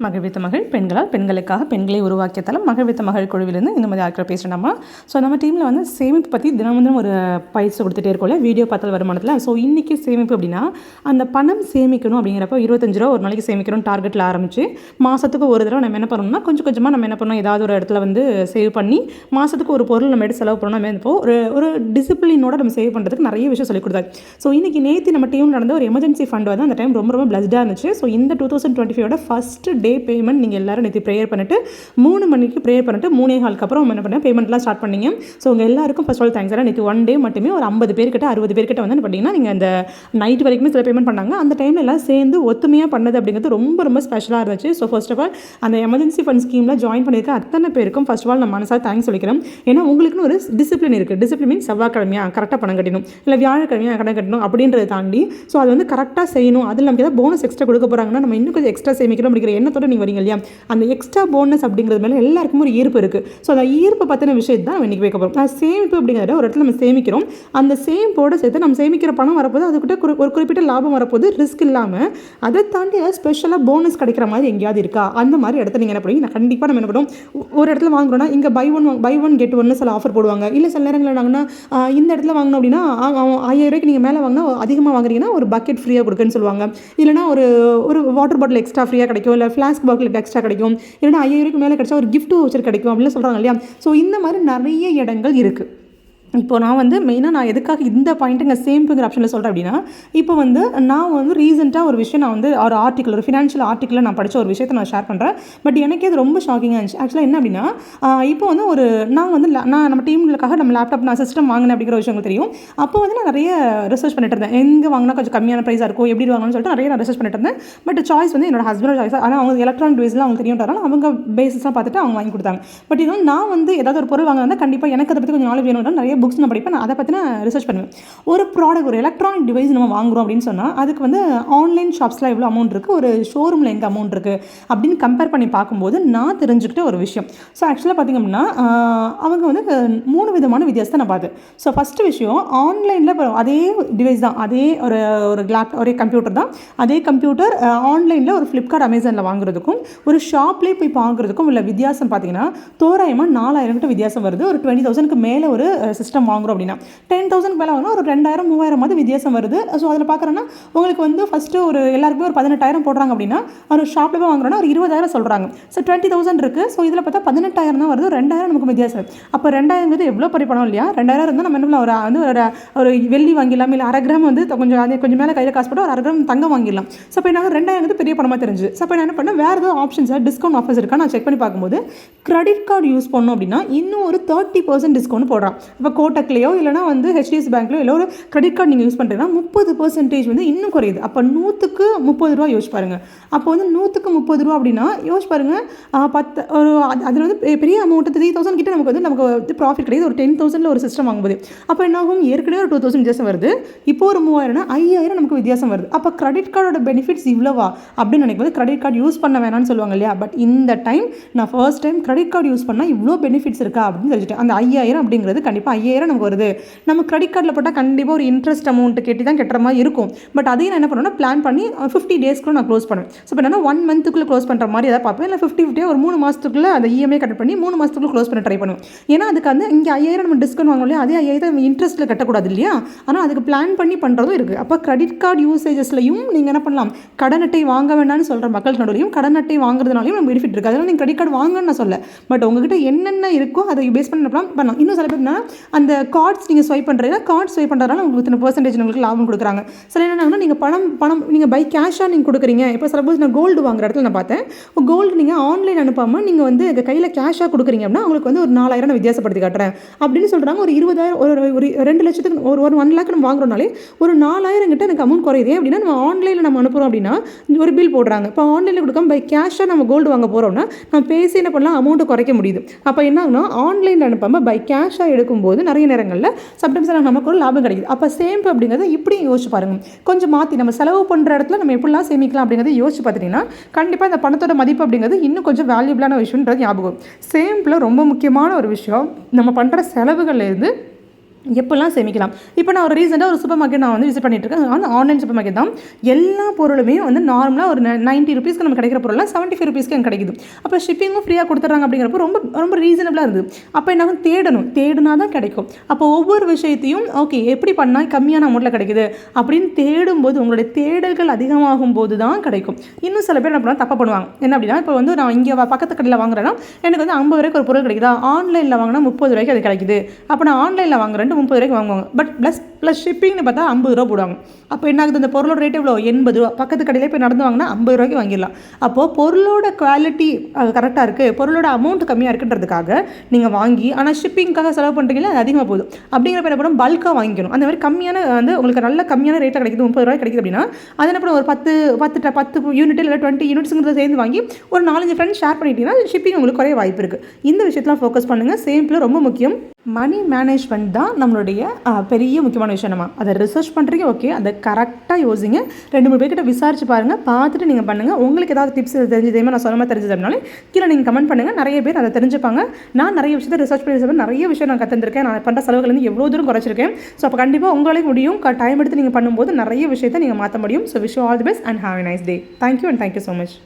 மகிழ்வித்த மகள் பெண்களால் பெண்களுக்காக பெண்களை உருவாக்கிய தளம் மகிழ்வித்த மகள் குழுவிலிருந்து இந்த மாதிரி ஆட்கள் பேசுகிறோம்மா ஸோ நம்ம டீமில் வந்து சேமிப்பு பற்றி தினம் தினம் ஒரு பயிற்சி கொடுத்துட்டே இருக்கோம்ல வீடியோ பார்த்தால் வருமானத்தில். ஸோ இன்றைக்கி சேமிப்பு அப்படின்னா அந்த பணம் சேமிக்கணும் அப்படிங்கிறப்ப இருபத்தஞ்சு ரூபா ஒரு நாளைக்கு சேமிக்கணும் டார்கெட்டில் ஆரம்பிச்சு மாதத்துக்கு ஒரு தடவை நம்ம என்ன பண்ணணும்னா கொஞ்சம் கொஞ்சமாக நம்ம என்ன பண்ணணும் ஏதாவது ஒரு இடத்துல வந்து சேவ் பண்ணி மாதத்துக்கு ஒரு பொருள் நம்ம எடுத்து செலவு பண்ணணும் நம்ம இப்போ ஒரு ஒரு டிசிப்ளினோட நம்ம சேவ் பண்ணுறதுக்கு நிறைய விஷயம் சொல்லிக் கொடுத்தாரு ஸோ இன்றைக்கி நேற்று நம்ம டீம் நடந்த ஒரு எமர்ஜென்சி ஃபண்ட் வந்து அந்த டைம் ரொம்ப ரொம்ப பிளஸ்டாக இருந்துச்சு. ஸோ இந்த டூ தௌசண்ட் டுவெண்ட்டி ஃபைவோட ஃபஸ்ட்டு டே பேமெண்ட் நீங்கள் எல்லாரும் நேற்று ப்ரேயர் பண்ணிட்டு மூணு மணிக்கு ப்ரேயர் பண்ணிட்டு மூணே ஹாலுக்கு அப்புறம் என்ன பண்ண பேமெண்ட்லாம் ஸ்டார்ட் பண்ணிங்க. ஸோ உங்கள் எல்லாருக்கும் ஃபஸ்ட் ஆல் தேங்க்ஸ் ஏன்னா நேற்று ஒன் டே மட்டுமே ஒரு ஐம்பது பேர்கிட்ட அறுபது பேர்கிட்ட வந்து பார்த்தீங்கன்னா நீங்கள் அந்த நைட் வரைக்குமே சில பேமெண்ட் பண்ணாங்க. அந்த டைமில் எல்லாம் சேர்ந்து ஒத்துமையாக பண்ணது அப்படிங்கிறது ரொம்ப ரொம்ப ஸ்பெஷலாக இருந்துச்சு. ஸோ ஃபர்ஸ்ட் ஆஃப் ஆல் அந்த எமர்ஜென்சி ஃபண்ட் ஸ்கீமில் ஜாயின் பண்ணியிருக்க அத்தனை பேருக்கும் ஃபர்ஸ்ட் ஆஃப் ஆல் நான் மனசாக தேங்க்ஸ் சொல்லிக்கிறேன். ஏன்னா உங்களுக்குன்னு ஒரு டிசிப்ளின் இருக்குது டிசிப்ளின் மீன் செவ்வாய்க்கிழமையா கரெக்டாக பணம் கட்டணும். இல்லை வியாழக்கிழமையாக கடன் கட்டணும் அப்படின்றத தாண்டி ஸோ அது வந்து கரெக்டாக செய்யணும். அதில் நமக்கு ஏதாவது போனஸ் எக்ஸ்ட்ரா கொடுக்க போகிறாங்கன்னா நம்ம இன்னும் கொஞ்சம் எக்ஸ்ட்ரா சேமிக்கணும் அப்படிங்கிற எண்ணத்தோட நீங்கள் வரீங்க இல்லையா? அந்த எக்ஸ்ட்ரா போனஸ் அப்படிங்கிறது மேலே எல்லாருக்கும் ஒரு ஈர்ப்பு இருக்குது ஸோ அந்த ஈர்ப்பு பற்றின விஷயத்தை தான் நம்ம இன்றைக்கி வைக்க போகிறோம் சேமிப்பு அப்படிங்கிறத ஒரு இடத்துல நம்ம சேமிக்கிறோம். அந்த சேமிப்போட சேர்த்து நம்ம சேமிக்கிற பணம் வரப்போது அதுக்கிட்ட குறி ஒரு குறிப்பிட்ட லாபம் வரப்போது ரிஸ்க் இல்லாமல் அதை தாண்டி ஏதாவது ஸ்பெஷலாக போனஸ் கிடைக்கிற மாதிரி எங்கேயாவது இருக்கா? அந்த மாதிரி இடத்த நீங்கள் என்ன பண்ணுவீங்க? கண்டிப்பாக நம்ம என்ன பண்ணுவோம்? ஒரு இடத்துல வாங்குறோம்னா இங்கே buy one buy one get ஒன்னு சில ஆஃபர் போடுவாங்க. இல்லை சில நேரங்களில் என்னங்கன்னா இந்த இடத்துல வாங்கணும் அப்படின்னா ஆயிரம் ரூபாய்க்கு நீங்கள் மேலே வாங்கினா அதிகமாக வாங்குறீங்கன்னா ஒரு பக்கெட் ஃப்ரீயாக கொடுக்குன்னு சொல்லுவாங்க. இல்லைனா ஒரு ஒரு வாட்டர் பாட்டில் எக்ஸ்ட்ரா ஃப்ரீயாக கிடைக்கும். இல்லை ஃப்ளாஸ்க் பாட்டில் எக்ஸ்ட்ரா கிடைக்கும். இல்லைன்னா ஐயாயிரம் ரூபாய்க்கு மேலே கிடைச்சா ஒரு கிஃப்ட் வச்சர் கிடைக்கும் அப்படின்னு சொல்கிறாங்க இல்லையா? ஸோ இந்த மாதிரி நிறைய இடங்கள் இருக்குது இப்போ நான் வந்து மெயினாக நான் எதுக்காக இந்த பாயிண்ட்டுங்க சேமிப்புங்கிற ஆப்ஷனில் சொல்கிறேன் அப்படின்னா இப்போ வந்து நான் வந்து ரீசெண்டாக ஒரு விஷயம் நான் வந்து ஒரு ஆர்டிக்கல் ஒரு ஃபினான்ஷியல் ஆர்டிக்கலில் நான் படித்த ஒரு விஷயத்தை நான் ஷேர் பண்ணுறேன் பட் எனக்கே அது ரொம்ப ஷாக்கிங்காக இருந்துச்சு. ஆக்சுவலாக என்ன அப்படின்னா இப்போ வந்து ஒரு நான் வந்து நான் நம்ம டீம்களுக்காக நம்ம லேப்டாப் நான் சிஸ்டம் வாங்கினேன் அப்படிங்கிற விஷயங்கள் தெரியும். அப்போ வந்து நான் நிறைய ரிசர்ச் பண்ணிட்டு இருந்தேன். எங்கே வாங்கினா கொஞ்சம் கம்மியான ப்ரைஸாக இருக்கும் எப்படி வாங்கணும்னு சொல்லிட்டு நிறைய நான் ரிசர்ச் பண்ணிட்டு இருந்தேன். பட் சாய்ஸ் வந்து என்னோட ஹஸ்பண்டோட சாய்ஸ் ஆனால் அவங்க எலக்ட்ரானிக் டிவைஸ்லாம் அவங்க தெரியும் அவங்க பேசிஸாக பார்த்துட்டு அவங்க வாங்கி கொடுத்தாங்க. பட் இது நான் வந்து ஏதாவது ஒரு பொருள் வாங்கினா கண்டிப்பாக எனக்கு அதை பற்றி கொஞ்சம் நாலேஜ் வேணும்னா நிறைய புக்ஸ் நான் படிப்பேன் நான் அதை பற்றி நான் ரிசர்ச் பண்ணுவேன். ஒரு ப்ராடக்ட் ஒரு எலக்ட்ரானிக் டிவைஸ் நம்ம வாங்குறோம் அப்படின்னு சொன்னால் அதுக்கு வந்து ஆன்லைன் ஷாப்ஸில் எவ்வளோ அமௌண்ட் இருக்குது ஒரு ஷோரூமில் எங்கே அமௌண்ட் இருக்குது அப்படின்னு கம்பேர் பண்ணி பார்க்கும்போது நான் தெரிஞ்சுக்கிட்ட ஒரு விஷயம். ஸோ ஆக்சுவலாக பார்த்திங்க அப்படின்னா அவங்க வந்து மூணு விதமான வித்தியாசத்தை நான் பார்த்தேன். ஸோ ஃபஸ்ட்டு விஷயம் ஆன்லைனில் அதே டிவைஸ் தான் அதே ஒரு ஒரு லேப் ஒரே கம்ப்யூட்டர் தான். அதே கம்ப்யூட்டர் ஆன்லைனில் ஒரு ஃப்ளிப்கார்ட் அமேசானில் வாங்குறதுக்கும் ஒரு ஷாப்லேயே போய் வாங்குறதுக்கும் உள்ள வித்தியாசம் பார்த்தீங்கன்னா தோராயமாக நாலாயிரம் கிட்ட வித்தியாசம் வருது. ஒரு டுவெண்ட்டி தௌசண்ட்க்கு மேலே ஒரு சிஸ்டம் வாங்குறோம் அப்படின்னா டென் தௌசண்ட் மேலே வாங்கினா ஒரு ரெண்டாயிரம் மூவாயிரம் மாதிரி வித்தியாசம் வருது. ஸோ அதில் பார்க்குறோன்னா உங்களுக்கு வந்து ஃபஸ்ட்டு ஒரு எல்லாருக்குமே ஒரு பதினெட்டாயிரம் போடுறாங்க அப்படின்னா ஒரு ஷாப்பில் போய் வாங்குறோன்னா ஒரு இருபதாயிரம் சொல்கிறாங்க ஸோ டுவெண்ட்டி தௌசண்ட் இருக்குது ஸோ இதில் பார்த்தா பதினெட்டாயிரம் தான் வருது. ரெண்டாயிரம் நமக்கு வித்தியாசம். அப்போ அப்போ ரெண்டாயிரங்கிறது எவ்வளோ பெரிய பணம் இல்லையா? ரெண்டாயிரம் இருந்தால் நம்ம என்ன ஒரு வந்து ஒரு ஒரு வெள்ளி வாங்கிடலாம். இல்லை அரை கிராம் வந்து கொஞ்சம் அதே கொஞ்சம் மேலே கையில் காசு போட்டு ஒரு அரை கிராம் தங்கம் வாங்கிடலாம். ஸோ இப்போ என்ன ரெண்டாயிரம் வந்து பெரிய பணமாக தெரிஞ்சு. ஸோ இப்போ நான் என்ன பண்ணேன்? வேறு ஏதாவது ஆப்ஷன்ஸ் டிஸ்கவுண்ட் ஆஃபர்ஸ் இருக்கா நான் செக் பண்ணி பார்க்கும்போது கிரெடிட் கார்டு யூஸ் பண்ணோம் அப்படின்னா இன்னும் ஒரு தேர்ட்டி பர்சன்ட் டிஸ்கவுண்ட் போடுறான். இப்போ கோட்டக்லேயோ இல்லைனா வந்து ஹெச்டிஎஸ் பேங்க்லையோ இல்லை ஒரு கிரெடிட் கார்டு நீங்கள் யூஸ் பண்ணுறீங்கன்னா முப்பது பர்சன்டேஜ் வந்து இன்னும் குறையுது. அப்போ நூற்றுக்கு முப்பது ரூபா யோசிச்சு பாருங்க. அப்போ வந்து நூற்றுக்கு முப்பது ரூபா அப்படின்னா யோசிச்சு பாருங்க பத்து ஒரு அதில் வந்து பெரிய அமௌண்ட்டு த்ரீ தௌசண்ட் கிட்ட நமக்கு வந்து நமக்கு வந்து ப்ராஃபிட் கிடையாது. ஒரு டென் தௌசண்டில் ஒரு சிஸ்டம் வாங்கும்போது. அப்போ என்ன ஆகும் ஏற்கனவே ஒரு டூ தௌசண்ட் வித்தியாசம் வருது. இப்போ ஒரு மூவாயிரம்னா ஐயாயிரம் நமக்கு வித்தியாசம் வருது. அப்போ கிரெடிட் கார்டோட பெனிஃபிட்ஸ் இவ்வளவா? அப்படின்னு நினைக்கும் போது கிரெடிட் கார்டு யூஸ் பண்ண வேணாம்னு சொல்லுவாங்க இல்லையா? பட் இந்த டைம் நான் first time credit card use பண்ணால் இவ்வளோ பெனிஃபிட்ஸ் இருக்கா? அப்படின்னு தெரிஞ்சுட்டேன். அந்த ஐயாயிரம் அப்படிங்கிறது கண்டிப்பாக ஐயாயிரம் நமக்கு வருது நம்ம கிரெடிட் கார்டில் போட்டால் கண்டிப்பாக ஒரு இன்ட்ரெஸ்ட் அமௌண்ட் கேட்டு தான் கட்டுற மாதிரி இருக்கும். பட் அதையும் நான் என்ன பண்ணுவேன்னா பிளான் பண்ணி ஃபிஃப்டி டேஸ்க்குள்ள நான் க்ளோஸ் பண்ணுவேன். ஸோ இப்போ என்னன்னா ஒன் மந்த்துக்குள்ளே க்ளோஸ் பண்ணுற மாதிரி ஏதாவது பார்ப்பேன். இல்லை ஃபிஃப்டி ஃபிஃப்டியாக ஒரு மூணு மாதத்துக்குள்ளே அந்த இஎம்ஐ கட் பண்ணி மூணு மாதத்துக்குள்ள க்ளோஸ் பண்ண ட்ரை பண்ணுவேன். ஏன்னா அதுக்கு வந்து இங்கே ஐயாயிரம் நம்ம டிஸ்கவுண்ட் வாங்கணும் இல்லையா? அதே ஐயாயிரம் இன்ட்ரெஸ்ட்டில் கட்டக்கூடாது இல்லையா? ஆனால் அதுக்கு பிளான் பண்ணி பண்ணுறதும் இருக்குது அப்போ கிரெடிட் கார்டு யூசேஜஸ்லையும் நீங்கள் என்ன பண்ணலாம்? கடன் அட்டை வாங்க வேண்டாம்னு சொல்கிற மக்கள் நடுவிலையும் கடன் அட்டை வாங்குறதுனாலையும் நம்ம பெனிஃபிட் இருக்குது அதனால் நீங்கள் கிரெடிட் கார்டு வாங்கன்னு நான் சொல்ல பட் உங்ககிட்ட என்னென்ன இருக்கோ அதை பேஸ் பண்ணி பண்ணலாம்? பண்ணலாம். இன்னும் சில பேர்னா அந்த கார்ட்ஸ் நீங்கள் ஸ்வைப் பண்ணுறீங்கன்னா கார்ட்ஸ் ஸ்வைப் பண்ணுறதுனால உங்களுக்கு இத்தனை பர்சன்டேஜ் உங்களுக்கு லாபம் கொடுக்குறாங்க. சில என்னன்னா நீங்கள் பணம் பணம் நீங்கள் பை கேஷாக நீங்கள் கொடுக்குறீங்க. இப்போ சப்போஸ் நான் கோல்டு வாங்குற இடத்துல நான் பார்த்தேன். கோல்டு நீங்கள் ஆன்லைன் அனுப்பாமல் நீங்கள் வந்து கையில் கேஷாக கொடுக்குறீங்க அப்படின்னா உங்களுக்கு வந்து ஒரு நாலாயிரம் நான் வித்தியாசப்படுத்தி காட்டுறேன். அப்படின்னு சொல்கிறாங்க ஒரு இருபதாயிரம் ஒரு ஒரு ரெண்டு லட்சத்துக்கு ஒரு ஒரு ஒன் லேக் நம்ம வாங்குறோம்னாலே ஒரு நாலாயிரம் கிட்ட எனக்கு அமௌண்ட் குறையுது. அப்படின்னா நம்ம ஆன்லைனில் நம்ம அனுப்புகிறோம் அப்படின்னா ஒரு பில் போடுறாங்க. இப்போ ஆன்லைனில் கொடுக்காம பை கேஷாக நம்ம கோல்டு வாங்க போகிறோம்னா நம்ம பேசி என்ன பண்ணலாம் அமௌண்ட்டை குறைக்க முடியுது. அப்போ என்ன ஆகுனா ஆன்லைனில் அனுப்பாமல் பை கேஷாக எடுக்கும்போது நிறைய நேரங்களில் சம்டைம்ஸ் நமக்கு ஒரு லாபம் கிடைக்குது. அப்போ சேமிப்பு அப்படிங்கிறத இப்படி யோசிச்சு பாருங்க. கொஞ்சம் மாற்றி நம்ம செலவு பண்ணுற இடத்துல நம்ம எப்படிலாம் சேமிக்கலாம் அப்படிங்கிறத யோசிச்சு பார்த்துட்டிங்கன்னா கண்டிப்பாக இந்த பணத்தோட மதிப்பு அப்படிங்கிறது இன்னும் கொஞ்சம் வேல்யூபிளான விஷயம்ன்றது ஞாபகம் சேமிப்பில் ரொம்ப முக்கியமான ஒரு விஷயம் நம்ம பண்ணுற செலவுகள்லேருந்து எப்போல்லாம் சேமிக்கலாம்? இப்போ நான் ஒரு ரீசெண்டாக ஒரு சூப்பர் மார்க்கெட் நான் வந்து விசிட் பண்ணிட்டு இருக்கேன் வந்து ஆன்லைன் சூப்பர் மார்க்கெட் தான். எல்லா பொருளுமே வந்து நார்மலாக ஒரு நைன்ட்டி ருபீஸ்க்கு நம்ம கிடைக்கிற பொருள்லாம் செவன்ட்டி ஃபைவ் ருபீஸ்க்கு எனக்கு கிடைக்குது. அப்போ ஷிப்பிங்கும் ஃப்ரீயாக கொடுத்துட்றாங்க அப்படிங்கிறப்போ ரொம்ப ரொம்ப ரீசனபிளாக இருக்குது அப்போ என்ன தேடணும். தேடினா தான் கிடைக்கும். அப்போ ஒவ்வொரு விஷயத்தையும் ஓகே எப்படி பண்ணால் கம்மியான அமௌண்ட்டில் கிடைக்குது? அப்படின்னு தேடும்போது உங்களுடைய தேடல்கள் அதிகமாகும் போது தான் கிடைக்கும். இன்னும் சில பேர் என்ன பண்ணுவாங்க? தப்பாக பண்ணுவாங்க. என்ன அப்படின்னா இப்போ வந்து நான் இங்கே பக்கத்து கடையில் வாங்குறேன்னா எனக்கு வந்து ஐம்பது ரூபாய்க்கு ஒரு பொருள் கிடைக்குதா? ஆன்லைனில் வாங்கினா முப்பது ரூபாய்க்கு அது கிடைக்குது. அப்போ நான் ஆன்லைனில் வாங்குறேன் முப்பது ரூபாய்க்கு வாங்குவாங்க. பட் ப்ளஸ் ப்ளஸ் ஷிப்பிங்னு பார்த்தா ஐம்பது ரூபா போடுவாங்க. அப்போ என்ன ஆகுது அந்த பொருளோட ரேட் எவ்வளோ எண்பது ரூபா. பக்கத்து கடையில் போய் நடந்து வாங்கினா ஐம்பது ரூபாய்க்கு வாங்கிடலாம். அப்போது பொருளோட குவாலிட்டி கரெக்டாக இருக்குது பொருளோட அமௌண்ட் கம்மியாக இருக்குன்றதுக்காக நீங்கள் வாங்கி ஆனால் ஷிப்பிங்க்காக செலவு பண்ணுறீங்களா அது அதிகமாக போதும் அப்படிங்கிறப்ப என்ன பண்ணணும் பல்காக வாங்கிக்கணும். அந்த மாதிரி கம்மியான வந்து உங்களுக்கு நல்ல கம்மியான ரேட்டில் கிடைக்குது. முப்பது ரூபாய் கிடைக்குது அப்படின்னா அது என்ன ஒரு பத்து பத்து பத்து யூனிட் இல்லை டுவெண்ட்டி யூனிட்ஸுங்கிறத சேர்ந்து வாங்கி ஒரு நாலஞ்சு ஃப்ரெண்ட்ஸ் ஷேர் பண்ணிட்டீங்கன்னா ஷிப்பிங் உங்களுக்கு குறைய வாய்ப்பு இருக்குது இந்த விஷயத்தெலாம் ஃபோக்கஸ் பண்ணுங்கள் சேமிப்பில் ரொம்ப முக்கியம். மணி மேனேஜ்மெண்ட் தான் நம்மளுடைய பெரிய முக்கியமான விஷயம் அதை ரிசர்ச் பண்ணுறீங்க ஓகே அதை கரெக்டாக யோசிங்க. ரெண்டு மூணு பேர்கிட்ட விசாரிச்சு பாருங்கள் பார்த்துட்டு நீங்கள் பண்ணுங்கள் உங்களுக்கு ஏதாவது டிப்ஸ் தெரிஞ்சதே மாதிரி நான் சொன்ன தெரிஞ்சது அப்படின்னாலும் கீழே நீங்கள் கமெண்ட் பண்ணுங்கள் நிறைய பேர் அதை தெரிஞ்சுப்பாங்க. நான் நிறைய விஷயத்தை ரிசர்ச் பண்ணி நிறைய விஷயம் நான் கற்றுருக்கேன் நான் பண்ணுற செலவுகள் வந்து எவ்வளோ தூரம் குறைச்சிருக்கேன். ஸோ அப்போ கண்டிப்பாக உங்களாலே முடியும். டைம் எடுத்து நீங்கள் பண்ணும்போது நிறைய விஷயத்தை நீங்கள் மாற்ற முடியும். So wish all the best and have a nice day thank you and thank you so much